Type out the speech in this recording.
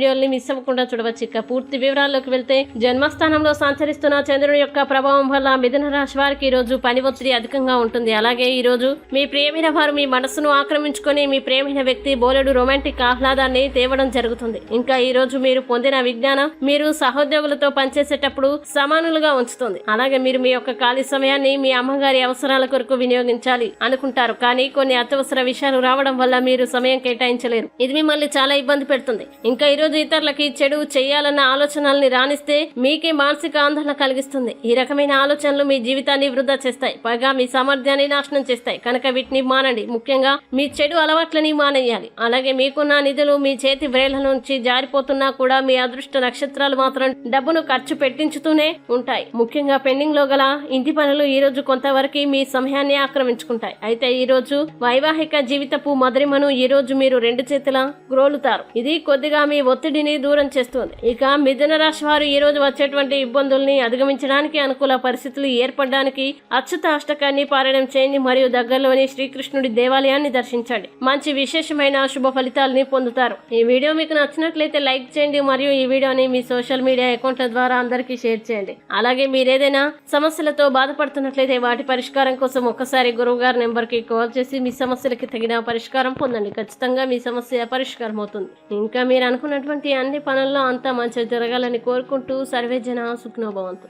వీడియోల్ని miss అవ్వకుండా చూడవచ్చు. ఇక పూర్తి వివరాల్లోకి వెళ్తే జన్మస్థానంలో సంచరిస్తున్న చంద్రుని యొక్క ప్రభావం వల్ల మిథున రాశి వారికి ఈ రోజు పని ఒత్తిడి అధికంగా ఉంటుంది. అలాగే ఈ రోజు మీ ప్రియమైన వారు మీ మనసును ఆక్రమించుకొని మీ ప్రేమైన వ్యక్తి బోలెడు రొమాంటిక్ ఆహ్లాదాన్ని తేవడం జరుగుతుంది. ఇంకా ఈ రోజు మీరు పొందిన విజ్ఞానం మీరు సహోద్యోగులతో పనిచేసేటప్పుడు సమానులుగా ఉంచుతుంది. అలాగే మీరు మీ యొక్క ఖాళీ సమయాన్ని మీ అమ్మగారి అవసరాల కొరకు వినియోగించాలి అనుకుంటారు. కానీ కొన్ని అత్యవసర విషయాలు రావడం వల్ల మీరు సమయం కేటాయించలేరు. ఇది మిమ్మల్ని చాలా ఇబ్బంది పెడుతుంది. ఇంకా ఈ రోజు ఇతరులకి చెడు చేయాలన్న ఆలోచనల్ని రాణిస్తే మీకే మానసిక ఆందోళన కలిగిస్తుంది. ఈ రకమైన ఆలోచనలు మీ జీవితాన్ని వృధా చేస్తాయి. పైగా మీ సామర్థ్యాన్ని నాశనం చేస్తాయి. కనుక వీటిని మానండి. ముఖ్యంగా మీ చెడు అలవాట్లని మానేయాలి. అలాగే మీకున్న నిధులు మీ చేతి వ్రేళ్ళ నుంచి జారిపోతున్నా కూడా మీ అదృష్ట నక్షత్రాలు మాత్రం డబ్బును ఖర్చు పెట్టించుతూనే ఉంటాయి. ముఖ్యంగా పెండింగ్లో గల ఇంటి పనులు ఈ రోజు కొంతవరకు మీ సమయాన్ని ఆక్రమించుకుంటాయి. అయితే ఈ రోజు వైవాహిక జీవితపు మధురిమను ఈ రోజు మీరు రెండు చేతుల గ్రోలుతారు. ఇది కొద్దిగా మీ ఒత్తిడిని దూరం చేస్తుంది. ఇక మిథున రాశి వారు ఈ రోజు వచ్చేటువంటి ఇబ్బందుల్ని అధిగమించడానికి అనుకూల పరిస్థితులు ఏర్పడడానికి అచ్యుత అష్టకాన్ని పారాయణం చేయండి. మరియు దగ్గరలోని శ్రీకృష్ణుడి దేవాలయాన్ని దర్శించండి. మంచి విశేషమైన శుభ ఫలితాలని పొందుతారు. ఈ వీడియో మీకు నచ్చినట్లయితే లైక్ చేయండి. మరియు ఈ వీడియోని మీ సోషల్ మీడియా అకౌంట్ల ద్వారా అందరికీ షేర్ చేయండి. అలాగే మీరేదైనా సమస్యలతో బాధపడుతున్నట్లయితే వాటి పరిష్కారం కోసం ఒక్కసారి గురువు గారి నెంబర్కి కాల్ చేసి మీ సమస్యలకి తగిన పరిష్కారం పొందండి. ఖచ్చితంగా మీ సమస్య పరిష్కారం అవుతుంది ఇంకా మీరు అనుకున్నటువంటి అన్ని పనుల్లో అంతా మంచిగా జరగాలని కోరుకుంటూ సర్వేజన సుఖ్నోభవంతులు.